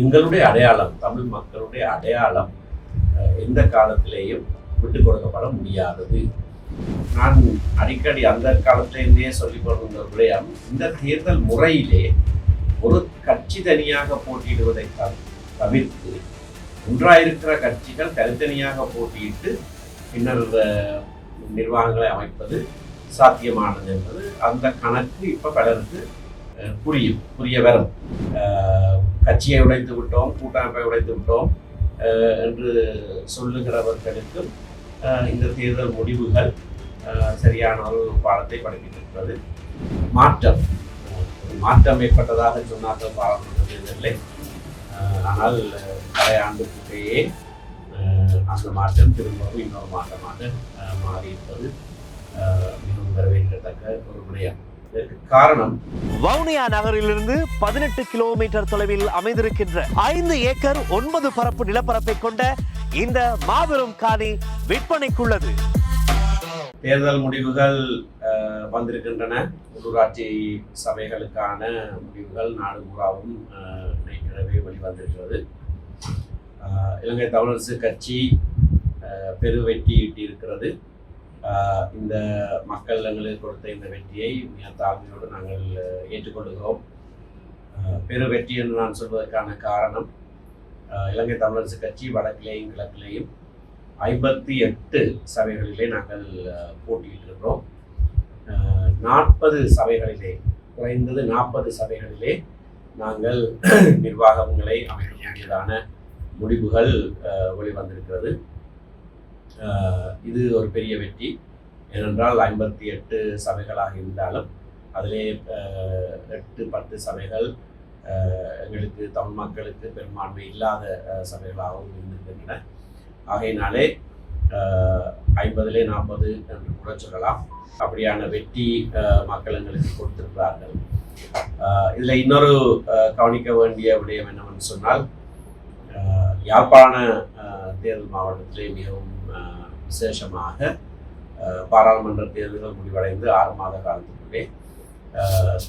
எங்களுடைய அடையாளம் தமிழ் மக்களுடைய அடையாளம் எந்த காலத்திலேயும் விட்டு கொடுக்கப்பட முடியாதது. நான் அடிக்கடி அந்த காலத்திலேருந்தே சொல்லிக் கொண்டிருந்த விடயம் இந்த தேர்தல் முறையிலே ஒரு கட்சி தனியாக போட்டியிடுவதை தவிர்த்து ஒன்றாயிருக்கிற கட்சிகள் தனித்தனியாக போட்டியிட்டு பின்னர் நிர்வாகங்களை அமைப்பது சாத்தியமானது என்பது அந்த கணக்கு இப்போ பலருக்கு புரியும் புரிய வரும். கட்சியை உடைத்து விட்டோம் கூட்டமைப்பை உடைத்து விட்டோம் என்று சொல்லுகிறவர்களுக்கும் இந்த தேர்தல் முடிவுகள் சரியான ஒரு பாடத்தை படிப்பித்திருக்கிறது மாற்றம் மாற்றம் ஏற்பட்டதாக சொன்னார்கள் பாராளுமன்ற தேர்தலில் ஆனால் பழைய ஆண்டுக்குள்ளேயே அந்த மாற்றம் திரும்பவும் இன்னொரு மாற்றமாக மாறியிருப்பது மிகவும் வரவேற்கத்தக்க ஒரு விடயம். காரணம் வவுனியா நகரிலிருந்து பதினெட்டு கிலோமீட்டர் தொலைவில் அமைந்திருக்கின்ற ஐந்து ஏக்கர் ஒன்பது பரப்பு நிலப்பரப்பை கொண்ட இந்த மாபெரும் காணி விற்பனைக்குள்ளது. தேர்தல் முடிவுகள் வந்திருக்கின்றன. உள்ளூராட்சி சபைகளுக்கான முடிவுகள் நாடு பூராவும் நேற்றிரவே வெளிவந்திருக்கிறது. இலங்கை தமிழரசு கட்சி பெரு வெற்றி ஈட்டியிருக்கிறது இந்த மக்கள் எங்களுக்கு கொடுத்த இந்த வெற்றியை மிக தாழ்மையோடு நாங்கள் ஏற்றுக்கொள்கிறோம். பெரு வெற்றி என்று நான் சொல்வதற்கான காரணம் இலங்கை தமிழரசு கட்சி வடக்கிலேயும் கிழக்கிலேயும் ஐம்பத்தி எட்டு சபைகளிலே நாங்கள் அஹ், போட்டியிட்டிருக்கிறோம். நாற்பது சபைகளிலே குறைந்தது நாற்பது சபைகளிலே நாங்கள் நிர்வாகங்களை அமைக்கக்கூடியதான முடிவுகள் வெளிவந்திருக்கிறது. இது ஒரு பெரிய வெற்றி. ஏனென்றால் ஐம்பத்தி எட்டு சபைகளாக இருந்தாலும் அதிலே எட்டு பத்து சபைகள் எங்களுக்கு தமிழ் மக்களுக்கு பெரும்பான்மை இல்லாத சபைகளாகவும் இருந்திருக்கின்றன. ஆகையினாலே ஐம்பதுலே நாற்பது என்று கூட சொல்லலாம். அப்படியான வெற்றி மக்கள் எங்களுக்கு கொடுத்திருக்கிறார்கள். இதில் இன்னொரு கவனிக்க வேண்டிய விடயம் என்னவென்று சொன்னால் யாழ்ப்பாண தேர்தல் மாவட்டத்திலே மிகவும் விசேஷமாக பாராளுமன்ற தேர்தல்கள் முடிவடைந்து ஆறு மாத காலத்துக்குள்ளே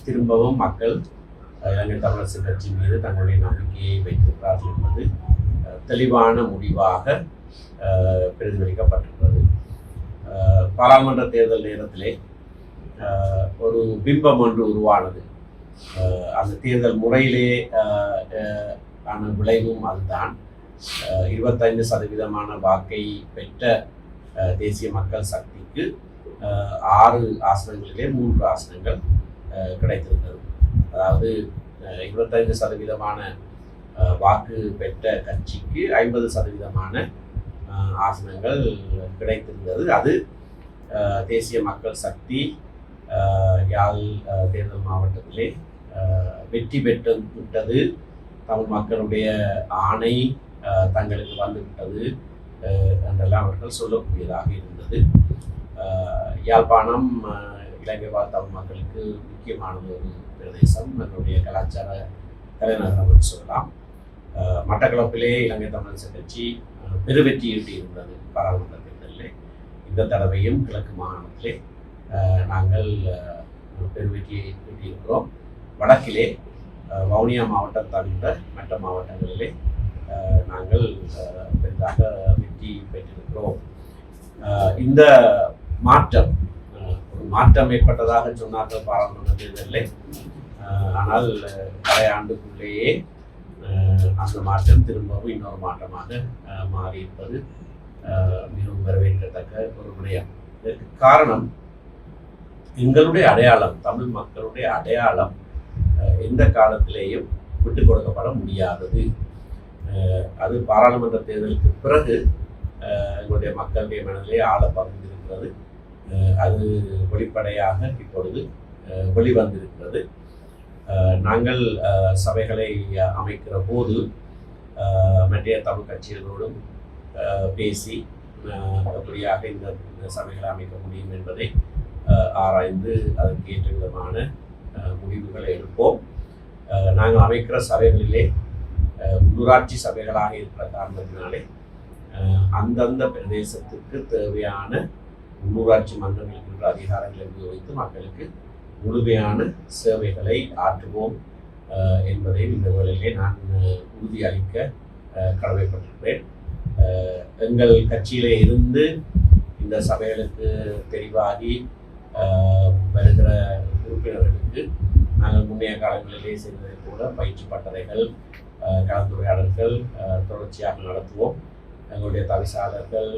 திரும்பவும் மக்கள் இலங்கை தமிழரசு கட்சி மீது தங்களுடைய நம்பிக்கையை வைத்திருக்கிறார்கள் என்பது தெளிவான முடிவாக பிரதிபலிக்கப்பட்டுள்ளது பாராளுமன்ற தேர்தல் நேரத்திலே ஒரு பிம்பம் ஒன்று உருவானது. அந்த தேர்தல் முறையிலே ஆன விளைவும் அதுதான். இருபத்தைந்து சதவீதமான வாக்கை பெற்ற தேசிய மக்கள் சக்திக்கு ஆறு ஆசனங்களிலே மூன்று ஆசனங்கள் கிடைத்திருந்தது. அதாவது இருபத்தைந்து சதவீதமான வாக்கு பெற்ற கட்சிக்கு ஐம்பது சதவீதமான ஆசனங்கள் கிடைத்திருந்தது. அது தேசிய மக்கள் சக்தி யாழ் தேர்தல் மாவட்டத்திலே வெற்றி பெற்று விட்டது. தமிழ் மக்களுடைய ஆணை தங்களுக்கு வந்துவிட்டது என்றெல்லாம் அவர்கள் சொல்லக்கூடியதாக இருந்தது. யாழ்ப்பாணம் இலங்கை வாழ் தமிழ் மக்களுக்கு முக்கியமானது ஒரு பிரதேசம். நம்மளுடைய கலாச்சார தலைநகரம் என்று சொல்லலாம். மட்டக்களப்பிலே இலங்கை தமிழரசு கட்சி பெருவெற்றி ஈட்டியிருந்தது பாராளுமன்ற தேர்தலிலே இந்த தடவையும் கிழக்கு மாகாணத்திலே நாங்கள் பெருவெற்றியை ஈட்டியிருக்கிறோம் வடக்கிலே வவுனியா மாவட்டம் தவிர மற்ற மாவட்டங்களிலே நாங்கள் பெரிதாக வெற்றி பெற்றிருக்கிறோம். இந்த மாற்றம் ஒரு மாற்றம் ஏற்பட்டதாக சொன்னார்கள் பாராளுமன்ற தேர்தலிலே. ஆனால் பழைய ஆண்டுக்குள்ளேயே அந்த மாற்றம் திரும்பவும் இன்னொரு மாற்றமாக மாறியிருப்பது மிகவும் வரவேற்கத்தக்க ஒரு விடயம். இதற்கு காரணம் எங்களுடைய அடையாளம் தமிழ் மக்களுடைய அடையாளம் எந்த காலத்திலேயும் விட்டு கொடுக்கப்பட முடியாதது. அது பாராளுமன்ற தேர்தலுக்கு பிறகு எங்களுடைய மக்களுடைய மனதிலே ஆழ பகிர்ந்திருக்கிறது அது வெளிப்படையாக இப்பொழுது வெளிவந்திருக்கிறது. நாங்கள் சபைகளை அமைக்கிற போது அஹ், தமிழ் கட்சிகளோடும் பேசி எப்படியாக இந்த இந்த சபைகளை அமைக்க முடியும் என்பதை ஆராய்ந்து அதற்கு ஏற்ற விதமான முடிவுகளை எடுப்போம். நாங்கள் அமைக்கிற சபைகளிலே உள்ளூராட்சி சபைகளாக இருக்கிற காரணத்தினாலே அந்தந்த பிரதேசத்துக்கு தேவையான உள்ளூராட்சி மன்றங்களுக்கு உள்ள அதிகாரங்களை உபயோகித்து மக்களுக்கு முழுமையான சேவைகளை ஆற்றுவோம் என்பதை இந்த வேளையிலே நான் உறுதியளிக்க கடமைப்பட்டிருக்கிறேன். எங்கள் கட்சியிலே இருந்து இந்த சபைகளுக்கு தெரிவாகி வருகிற உறுப்பினர்களுக்கு நாங்கள் முன்னைய காலங்களிலே செய்ததை போல பயிற்சி பட்டறைகள் கலந்துரையாடல்கள் தொடர்ச்சியாக நடத்துவோம். எங்களுடைய தவிசாளர்கள்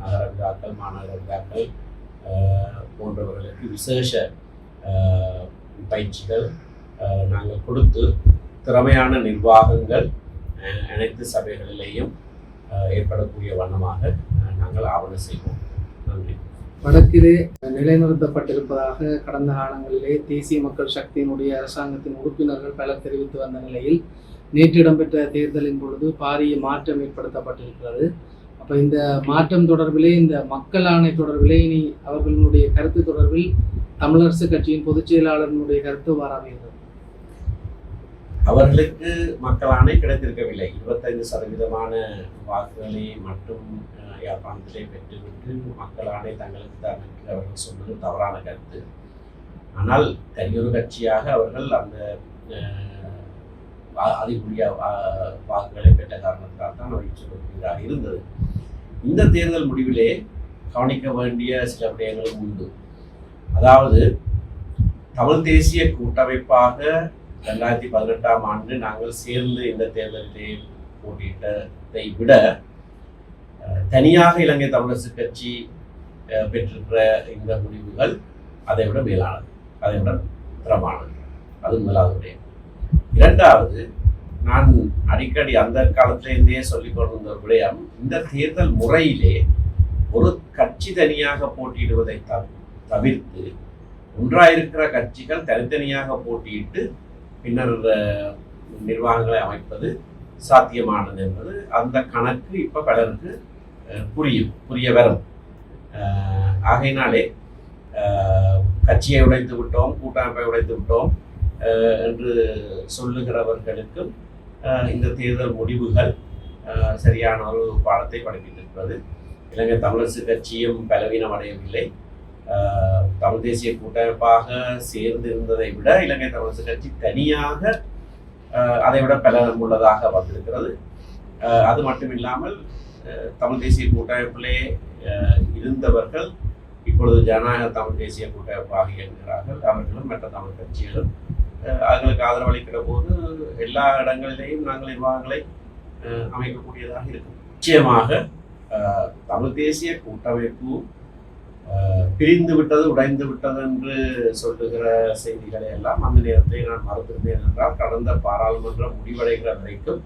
நகர விழாக்கள் மாநகர விழாக்கள் போன்றவர்களுக்கு விசேஷ பயிற்சிகள் நாங்கள் கொடுத்து திறமையான நிர்வாகங்கள் அனைத்து சபைகளிலேயும் ஏற்படக்கூடிய வண்ணமாக நாங்கள் ஆவணம் செய்வோம். நன்றி. வடக்கிலே நிலைநிறுத்தப்பட்டிருப்பதாக கடந்த காலங்களிலே தேசிய மக்கள் சக்தியினுடைய அரசாங்கத்தின் உறுப்பினர்கள் பலர் தெரிவித்து வந்த நிலையில் நேற்று இடம்பெற்ற தேர்தலின் பொழுது பாரிய மாற்றம் ஏற்படுத்தப்பட்டிருக்கிறது. அப்போ இந்த மாற்றம் தொடர்பிலே இந்த மக்கள் ஆணை தொடர்பிலே இனி அவர்களுடைய கருத்து தொடர்பில் தமிழரசு கட்சியின் பொதுச் செயலாளர்களுடைய கருத்து வாராமைகிறது அவர்களுக்கு மக்கள் ஆணை கிடைத்திருக்கவில்லை. இருபத்தைந்து சதவீதமான வாக்குகளை மட்டும் யாழ்ப்பாணத்திலே பெற்றுவிட்டு மக்களாலே தங்களுக்கு தான் என்று அவர்கள் சொன்னது தவறான கருத்து. ஆனால் தனியொரு கட்சியாக அவர்கள் அந்த வா- அதிகூடிய வாக்குகளை பெற்ற காரணத்தால் தான் அவர் சொல்லக்கூடியதாக இருந்தது. இந்த தேர்தல் முடிவிலே கவனிக்க வேண்டிய சில விடயங்களும் உண்டு. அதாவது தமிழ் தேசிய கூட்டமைப்பாக ரெண்டாயிரத்தி பதினெட்டாம் ஆண்டு நாங்கள் சேர்ந்து இந்த தேர்தலிலே போட்டியிட்டதை விட தனியாக இலங்கை தமிழரசு கட்சி பெற்றிருக்கிற இந்த முடிவுகள் அதை விட மேலானது. அதை விட திறமானது அது முதலாவது இரண்டாவது நான் அடிக்கடி அந்த காலத்திலேருந்தே சொல்லிக் கொண்டிருந்த விடயம் இந்த தேர்தல் முறையிலே ஒரு கட்சி தனியாக போட்டியிடுவதை தவிர்த்து ஒன்றாயிருக்கிற கட்சிகள் தனித்தனியாக போட்டியிட்டு பின்னர் நிர்வாகங்களை அமைப்பது சாத்தியமானது என்பது அந்த கணக்கு இப்போ பலருக்கு புரியும் புரிய வரும். ஆகையினாலே கட்சியை உடைத்து விட்டோம் கூட்டமைப்பை உடைத்து விட்டோம் என்று சொல்லுகிறவர்களுக்கும் இந்த தேர்தல் முடிவுகள் சரியான ஒரு பாடத்தை படிப்பித்திருக்கிறது. இலங்கை தமிழரசு கட்சியும் பலவீனம் அடையவில்லை தமிழ் தேசிய கூட்டமைப்பாக சேர்ந்து இருந்ததை விட இலங்கை தமிழரசு கட்சி தனியாக அதை விட பலம் உள்ளதாக வந்திருக்கிறது அது மட்டும் இல்லாமல் தமிழ் தேசிய கூட்டமைப்பிலே இருந்தவர்கள் இப்பொழுது ஜனநாயக தமிழ் தேசிய கூட்டமைப்பாக இயங்குகிறார்கள். அவர்களும் மற்ற தமிழ் கட்சிகளும். அவர்களுக்கு ஆதரவளிக்கிற போது எல்லா இடங்களிலேயும் நாங்கள் நிர்வாகங்களை அமைக்கக்கூடியதாக இருக்கும். நிச்சயமாக தமிழ் தேசிய கூட்டமைப்பு பிரிந்து விட்டது உடைந்து விட்டது என்று சொல்லுகிற செய்திகளை எல்லாம் அந்த நேரத்தில் நான் மறந்திருந்தேன் என்றால் கடந்த பாராளுமன்றம் முடிவடைகிற வரைக்கும்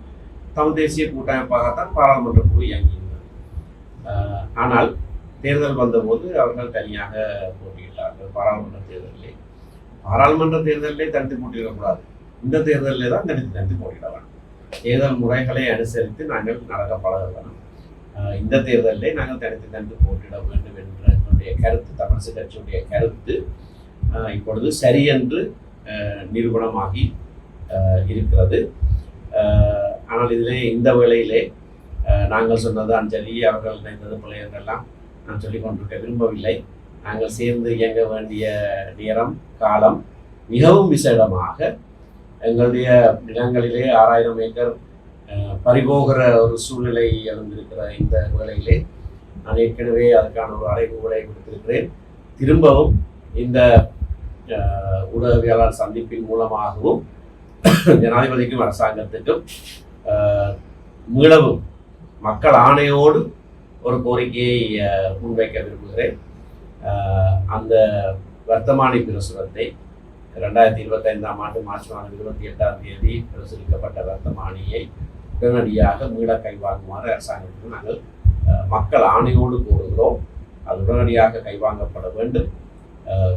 தமிழ் தேசிய கூட்டமைப்பாகத்தான் பாராளுமன்ற குழு இயங்கியிருந்தார் ஆனால் தேர்தல் வந்தபோது அவர்கள் தனியாக போட்டியிட்டார்கள். பாராளுமன்ற தேர்தலிலே. பாராளுமன்ற தேர்தலிலே தனித்து போட்டியிடக்கூடாது. இந்த தேர்தலிலே தான் தனித்து தனித்து போட்டியிட வேண்டும் தேர்தல் முறைகளை அனுசரித்து நாங்கள் நடக்க பழகலாம் இந்த தேர்தலிலே நாங்கள் தனித்து தனித்து போட்டியிட வேண்டும் என்ற என்னுடைய கருத்து தமிழிசை கட்சியுடைய கருத்து இப்பொழுது சரியென்று என்று நிரூபணமாகி இருக்கிறது. ஆனால் இதிலே இந்த வேளையிலே நாங்கள் சொன்னது அஞ்சலி அவர்கள் நினைந்தது பிள்ளைகளெல்லாம் நான் சொல்லிக் கொண்டிருக்க விரும்பவில்லை. நாங்கள் சேர்ந்து இயங்க வேண்டிய நேரம் காலம் மிகவும் விசேடமாக எங்களுடைய நிலங்களிலே ஆறாயிரம் ஏக்கர் பறிபோகிற ஒரு சூழ்நிலை எழுந்திருக்கிற இந்த வேளையிலே நான் ஏற்கனவே அதுக்கான ஒரு அறைகூவலை கொடுத்திருக்கிறேன். திரும்பவும் இந்த ஊடகவியலாளர் சந்திப்பின் மூலமாகவும் ஜனாதிபதிக்கும் அரசாங்கத்துக்கும் மீளவும் மக்கள் ஆணையோடு ஒரு கோரிக்கையை முன்வைக்க விரும்புகிறேன். அந்த வர்த்தமானி பிரசுரத்தை ரெண்டாயிரத்தி இருபத்தைந்தாம் ஆண்டு மார்ச் மாதம் இருபத்தி எட்டாம் தேதி பிரசுரிக்கப்பட்ட வர்த்தமானியை உடனடியாக மீள கைவாங்குமாறு அரசாங்கத்துக்கு நாங்கள் மக்கள் ஆணையோடு கோருகிறோம். அது உடனடியாக கைவாங்கப்பட வேண்டும்.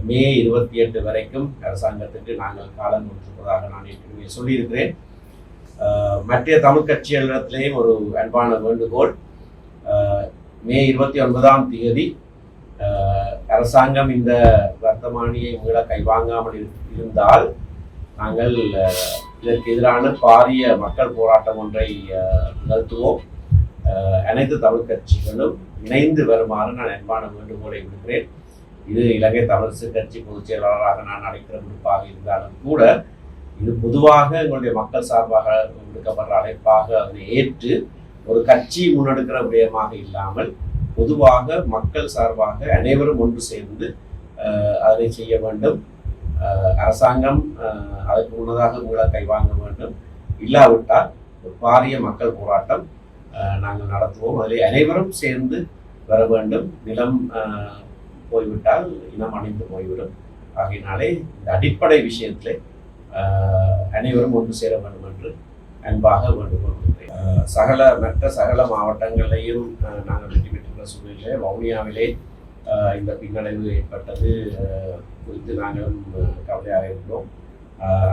மே இருபத்தி எட்டு வரைக்கும் அரசாங்கத்துக்கு நாங்கள் காலம் கொடுத்திருப்பதாக நான் ஏற்கனவே சொல்லியிருக்கிறேன். மற்ற தமிழ் கட்சிகளிடத்திலேயும் ஒரு அன்பான வேண்டுகோள். மே இருபத்தி ஒன்பதாம் தேதி அரசாங்கம் இந்த வர்த்தமானியை மீள கைவாங்காமல் இரு- இருந்தால் நாங்கள் இதற்கு எதிரான பாரிய மக்கள் போராட்டம் ஒன்றை நிகழ்த்துவோம். அனைத்து தமிழ் கட்சிகளும் இணைந்து வருமாறு நான் அன்பான வேண்டுகோளை விடுக்கிறேன். இது இலங்கை தமிழரசு கட்சி பொதுச் செயலாளராக நான் அழைக்கிற விருப்பாக இருந்தாலும் கூட இது பொதுவாக எங்களுடைய மக்கள் சார்பாக விடுக்கப்படுற அழைப்பாக அதனை ஏற்று ஒரு கட்சி முன்னெடுக்கிற விடயமாக இல்லாமல் பொதுவாக மக்கள் சார்பாக அனைவரும் ஒன்று சேர்ந்து அதனை செய்ய வேண்டும். அரசாங்கம் அதற்கு முன்னதாக உங்களை கைவாங்க வேண்டும். இல்லாவிட்டால் ஒரு பாரிய மக்கள் போராட்டம் நாங்கள் நடத்துவோம். அதில் அனைவரும் சேர்ந்து வர வேண்டும். நிலம் போய்விட்டால் இனம் அணிந்து போய்விடும். ஆகையினாலே இந்த அடிப்படை விஷயத்திலே அனைவரும் ஒன்று சேர வேண்டும் என்று அன்பாக வேண்டுகோள் சகல மற்ற சகல மாவட்டங்களையும் நாங்கள் வெற்றி பெற்றுள்ள சூழ்நிலையிலே வவுனியாவிலே இந்த பின்னடைவு ஏற்பட்டது குறித்து நாங்களும் கவலையாக இருக்கிறோம்.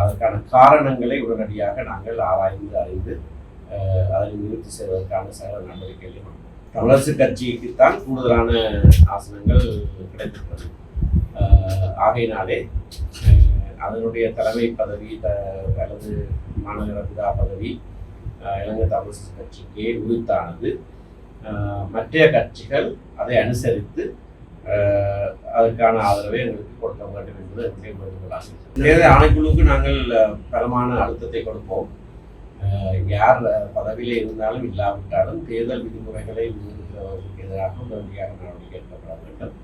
அதற்கான காரணங்களை உடனடியாக நாங்கள் ஆராய்ந்து அறிந்து அதை நிறுத்தி செய்வதற்கான சகல நடவடிக்கைகளையும் தமிழரசு கட்சிக்குத்தான் கூடுதலான ஆசனங்கள் கிடைத்திருக்கிறது. ஆகையினாலே அதனுடைய தலைமை பதவி த அல்லது மாநகர பிதா பதவி இலங்கை தமிழரசு கட்சிக்கே உரித்தானது. மற்ற கட்சிகள் அதை அனுசரித்து அதற்கான ஆதரவை எங்களுக்கு கொடுக்க வேண்டும் என்பது என்னுடைய வேண்டுகோளாக தேர்தல் ஆணைக்குழுவுக்கு நாங்கள் பலமான அழுத்தத்தை கொடுப்போம். யார் பதவியில் இருந்தாலும் இல்லாவிட்டாலும் தேர்தல் விதிமுறைகளை மீறுகிறவர்களுக்கு எதிராக உடனடியாக நடவடிக்கை எடுக்கப்பட வேண்டும்.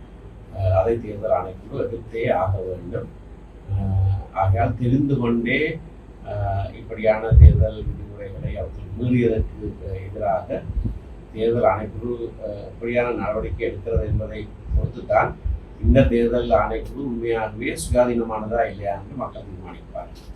அதை தேர்தல் ஆணைக்குழு எடுத்தே ஆக வேண்டும். ஆகையால் தெரிந்து கொண்டே இப்படியான தேர்தல் விதிமுறைகளை அவர்கள் மீறியதற்கு எதிராக தேர்தல் ஆணைக்குழு இப்படியான நடவடிக்கை எடுக்கிறது என்பதை பொறுத்துத்தான் இந்த தேர்தல் ஆணைக்குழு உண்மையாகவே சுயாதீனமானதா இல்லையா என்று மக்கள் தீர்மானிப்பார்கள்.